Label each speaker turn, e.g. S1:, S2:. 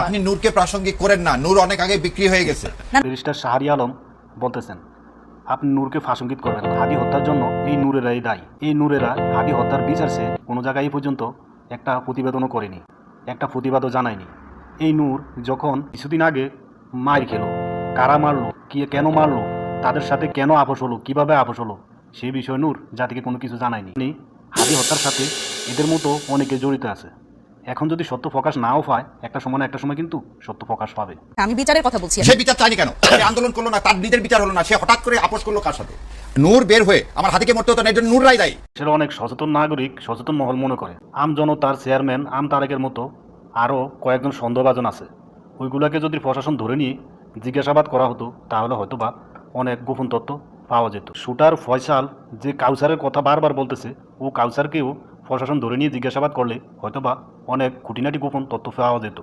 S1: আপনি নূরকে প্রাসঙ্গিক করেন না। নূর অনেক আগে বিক্রি হয়ে গেছে।
S2: ব্যারিস্টার শাহরি আলম বলতেছেন আপনি নূরকে ফাঁসঙ্গিত করবেন। হাদি হত্যার জন্য এই নূরেরাই দায়ী। এই নূরেরা হাদি হত্যার বিচার সে কোনো জায়গায় পর্যন্ত একটা প্রতিবেদনও করেনি একটা প্রতিবাদও জানায়নি। এই নূর যখন কিছুদিন আগে মার খেলো কারা মারলো কি কেন মারলো তাদের সাথে কেন আপোষ হলো কীভাবে আপোষ হলো সেই বিষয়ে নূর জাতিকে কোনো কিছু জানায়নি। হাদি হত্যার সাথে এদের মতো অনেকে জড়িত আছে। এখন যদি সত্য প্রকাশ নাও পায় একটা সময় না একটা সময় কিন্তু সত্য প্রকাশ পাবে।
S3: আমি বিচারের কথা বলছি।
S1: সে বিচার চায়নি কেন? সে আন্দোলন করল না তার নিজের বিচার হলো না সে হঠাৎ করে আপোষ করল কার সাথে? নূর বের হয়ে আমার হাতিকে মরতে হতো না এর নূর রায় দায়ী।
S2: দেশের অনেক সচেতন নাগরিক সচেতন মহল মনে করে। আম জনতার চেয়ারম্যান আম তারেকের মতো আরও কয়েকজন সন্দেহভাজন আছে। ওইগুলোকে যদি প্রশাসন ধরে নিয়ে জিজ্ঞাসাবাদ করা হতো তাহলে হয়তো বা অনেক গোপন তথ্য পাওয়া যেত। শুটার ফয়সাল যে কাউসারের কথা বারবার বলতেছে ও কাউসারকেও প্রশাসন ধরে নিয়ে জিজ্ঞাসাবাদ করলে হয়তোবা অনেক খুঁটিনাটি গোপন তথ্য পাওয়া যেত।